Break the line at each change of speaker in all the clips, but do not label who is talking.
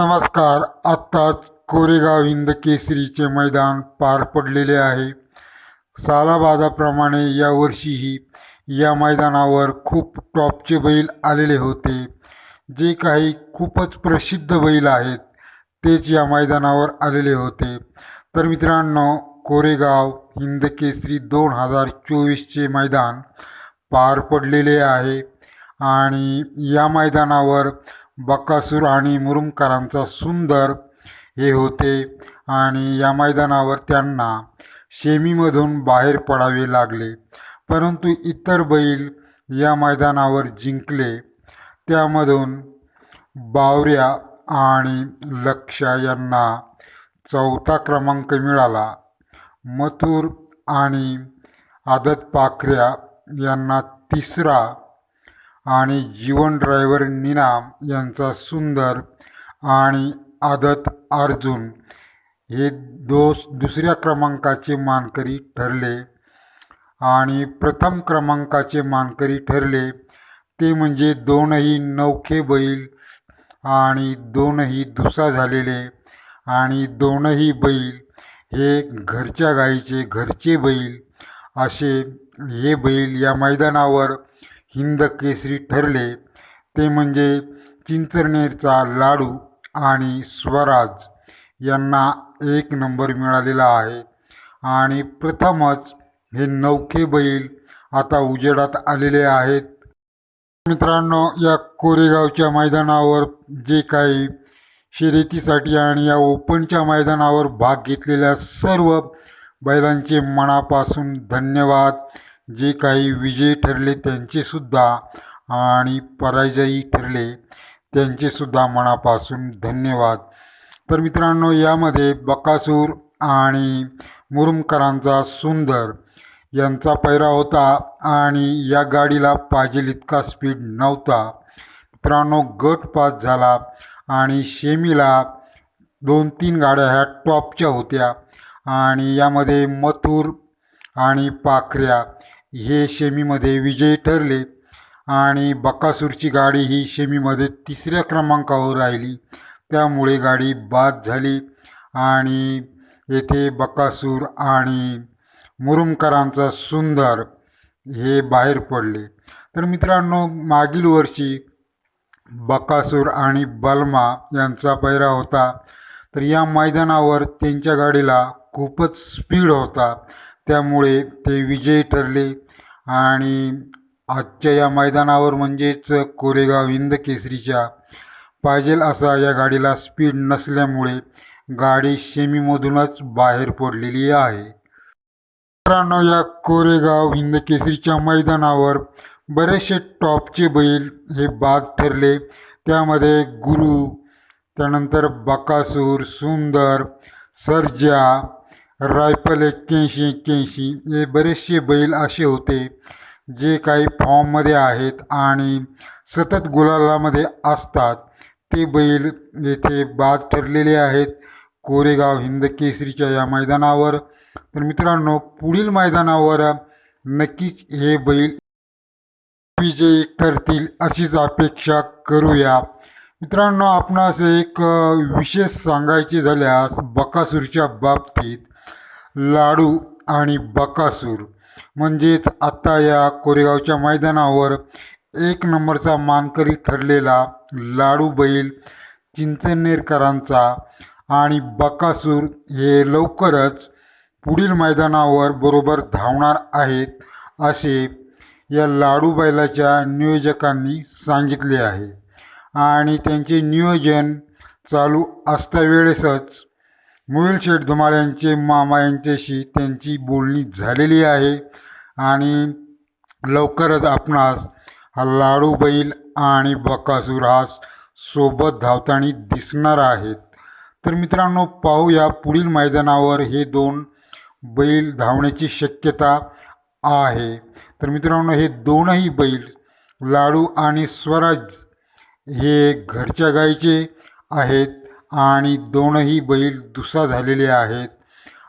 नमस्कार. आत्ताच कोरेगाव हिंद केसरीचे मैदान पार पडलेले आहे. सालाबादाप्रमाणे यावर्षीही या मैदानावर खूप टॉपचे बैल आलेले होते. जे काही खूपच प्रसिद्ध बैल आहेत तेच या मैदानावर आलेले होते. तर मित्रांनो कोरेगाव हिंद केसरी दोन हजार चोवीसचे मैदान पार पडलेले आहे आणि या मैदानावर बकासूर आणि मुरुमकरांचा सुंदर हे होते. आणि या मैदानावर त्यांना शेमीमधून बाहेर पडावे लागले. परंतु इतर बैल या मैदानावर जिंकले. त्यामधून बावऱ्या आणि लक्ष यांना चौथा क्रमांक मिळाला. मथुर आणि आदत पाखऱ्या यांना तिसरा आणि जीवन ड्रायव्हर निनाम यांचा सुंदर आणि आदत अर्जुन हे दोस दुसऱ्या क्रमांकाचे मानकरी ठरले. आणि प्रथम क्रमांकाचे मानकरी ठरले. ते म्हणजे दोनही नौखे बैल आणि दोनही दुसा झालेले आणि दोनही बैल हे घरच्या गाईचे घरचे बैल. असे हे बैल या मैदानावर हिंद केसरी ठरले. ते म्हणजे चिंचरनेरचा लाडू आणि स्वराज यांना एक नंबर मिळालेला आहे. आणि प्रथमच हे नौखे बैल आता उजेडात आलेले आहेत. मित्रांनो या कोरेगावच्या मैदानावर जे काही शर्यतीसाठी आणि या ओपनच्या मैदानावर भाग घेतलेल्या सर्व बैलांचे मनापासून धन्यवाद. जे काही विजयी ठरले त्यांचेसुद्धा आणि पराजयी ठरले त्यांचेसुद्धा मनापासून धन्यवाद. तर मित्रांनो यामध्ये बकासूर आणि मुरुमकरांचा सुंदर यांचा पैरा होता आणि या गाडीला पाहिजे इतका स्पीड नव्हता. मित्रांनो गट पास झाला आणि शेमीला दोन तीन गाड्या ह्या टॉपच्या होत्या आणि यामध्ये मथुर आणि पाखऱ्या हे शेमीमध्ये विजयी ठरले आणि बकासूरची गाडी ही शेमीमध्ये तिसऱ्या क्रमांकावर राहिली. त्यामुळे गाडी बाद झाली आणि येथे बकासूर आणि मुरुमकरांचा सुंदर हे बाहेर पडले. तर मित्रांनो मागील वर्षी बकासूर आणि बलमा यांचा पैरा होता. तर या मैदानावर त्यांच्या गाडीला खूपच स्पीड होता. त्यामुळे ते विजयी ठरले आणि आजच्या या मैदानावर म्हणजेच कोरेगाव हिंद केसरीच्या पाहिजेल असा या गाडीला स्पीड नसल्यामुळे गाडी शेमीमधूनच बाहेर पडलेली आहे. मित्रांनो या कोरेगाव हिंद केसरीच्या मैदानावर बरेचसे टॉपचे बैल हे बाद ठरले. त्यामध्ये गुरु त्यानंतर बकासूर सुंदर सर्जा रायफल एक्क्याऐंशी एक्क्याऐंशी हे बरेचसे बैल असे होते जे काही फॉर्ममध्ये आहेत आणि सतत गुलालामध्ये असतात. ते बैल येथे बाद ठरलेले आहेत. कोरेगाव हिंद केसरीच्या या मैदानावर. तर मित्रांनो पुढील मैदानावर नक्कीच हे बैल विजयी ठरतील अशीच अपेक्षा करूया. मित्रांनो आपणास एक विशेष सांगायचे झाल्यास बकासूरच्या बाबतीत लाडू आणि बकासूर. म्हणजेच आत्ता या कोरेगावच्या मैदानावर एक नंबरचा मानकरी ठरलेला लाडू बैल चिंचनेरकरांचा आणि बकासूर हे लवकरच पुढील मैदानावर बरोबर धावणार आहेत असे या लाडू बैलाच्या नियोजकांनी सांगितले आहे. आणि त्यांचे नियोजन चालू असता वेळेसच मोहिल शेठ धुमाळ यांचे मामा यांच्याशी त्यांची बोलणी झालेली आहे. आणि लवकरच आपणास हा लाडू बैल आणि बकासूर हा सोबत धावताना दिसणार आहेत. तर मित्रांनो पाहूया पुढील मैदानावर हे दोन बैल धावण्याची शक्यता आहे. तर मित्रांनो हे दोनही बैल लाडू आणि स्वराज हे घरच्या गायीचे आहेत. आणि दोनही बैल दुसा झालेले आहेत.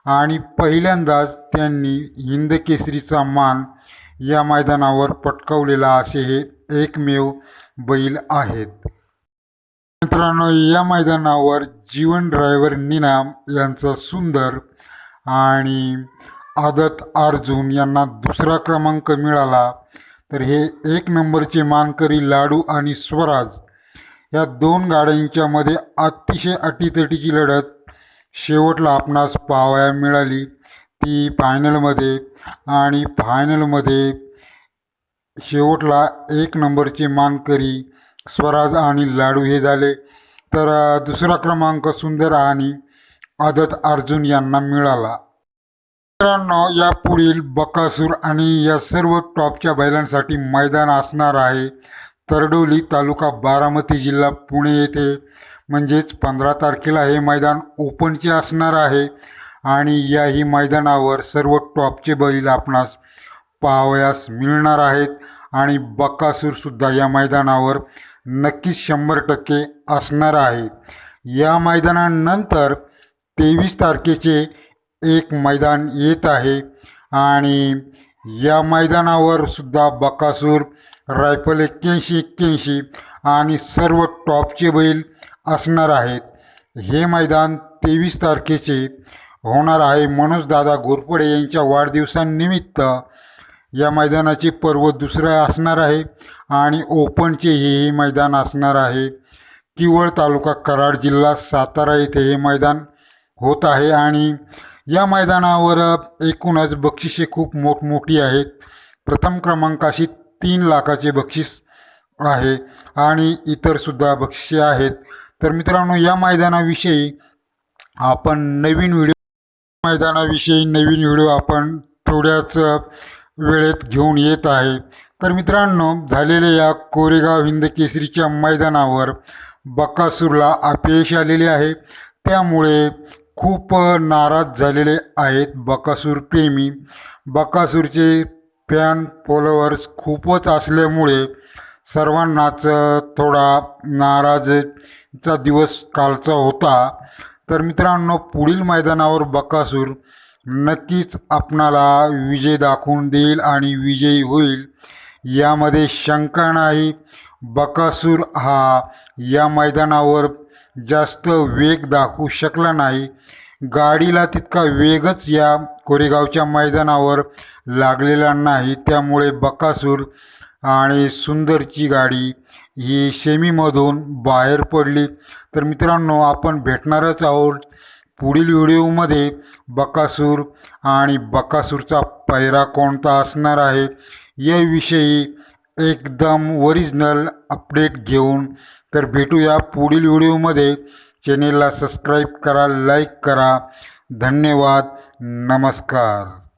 आणि पहिल्यांदाच त्यांनी हिंदकेसरीचा मान या मैदानावर पटकावलेला असे हे एकमेव बैल आहेत. मित्रांनो या मैदानावर जीवन ड्रायव्हर निनाम यांचा सुंदर आणि आदत अर्जुन यांना दुसरा क्रमांक मिळाला. तर हे एक नंबरचे मानकरी लाडू आणि स्वराज या दोन गाड्यांच्या मध्ये अतिशय अटीतटीची लढत शेवटला आपणास पाहावया मिळाली. ती फायनलमध्ये आणि फायनलमध्ये शेवटला एक नंबरचे मानकरी स्वराज आणि लाडू हे झाले. तर दुसरा क्रमांक सुंदर आणि आदत अर्जुन यांना मिळाला. मित्रांनो या पुढील बकासूर आणि या सर्व टॉपच्या बैलांसाठी मैदान असणार आहे. तरडोली तालुका बारामती जिल्हा पुणे येथे. म्हणजेच पंधरा तारखेला हे मैदान ओपनचे असणार आहे. आणि याही मैदानावर सर्व टॉपचे बैल आपणास पाहावयास मिळणार आहेत. आणि बकासूरसुद्धा या मैदानावर नक्कीच शंभर टक्के असणार आहे. या मैदानानंतर तेवीस तारखेचे एक मैदान येत आहे. आणि या मैदानावर सुद्धा बकासूर रायफल एक्क्याऐंशी एक्क्याऐंशी आणि सर्व टॉपचे बैल असणार आहेत. हे मैदान तेवीस तारखेचे होणार आहे. मनोजदादा घोरपडे यांच्या वाढदिवसानिमित्त या मैदानाचे पर्व दुसरं असणार आहे आणि ओपनचे हे मैदान असणार आहे. किवळ तालुका कराड जिल्हा सातारा येथे हे मैदान होत आहे आणि या मैदानावर एकूणच बक्षिसे खूप मोठमोठी आहेत. प्रथम क्रमांकाशी तीन लाखाचे बक्षीस आहे आणि इतरसुद्धा बक्षिसे आहेत. तर मित्रांनो या मैदानाविषयी आपण नवीन व्हिडिओ मैदानाविषयी नवीन व्हिडिओ आपण थोड्याच वेळेत घेऊन येत आहे. तर मित्रांनो झालेल्या या कोरेगाव हिंद केसरीच्या मैदानावर बकासूरला अपयश आलेले आहे. त्यामुळे खूप नाराज झालेले आहेत बकासूर प्रेमी. बकासूरचे फॅन फॉलोअर्स खूपच असल्यामुळे सर्वांनाच थोडा नाराजचा दिवस कालचा होता. तर मित्रांनो पुढील मैदानावर बकासूर नक्कीच आपणाला विजय दाखवून देईल आणि विजयी होईल. यामध्ये शंका नाही बकासूर हा या मैदानावर जास्त वेग दाखवू शकला नाही. गाडीला तितका वेगच या कोरेगावच्या मैदानावर लागलेला नाही त्यामुळे बकासूर आणि सुंदरची गाडी ही सेमीमधून बाहेर पडली. तर मित्रांनो आपण भेटणारच आहोत पुढील व्हिडिओमध्ये. बकासूर आणि बकासूरचा पैरा कोणता असणार आहे याविषयी एकदम ओरिजिनल अपडेट घेऊन तर भेटूया पुढील व्हिडिओमध्ये. चॅनेलला सबस्क्राईब करा लाईक करा. धन्यवाद नमस्कार.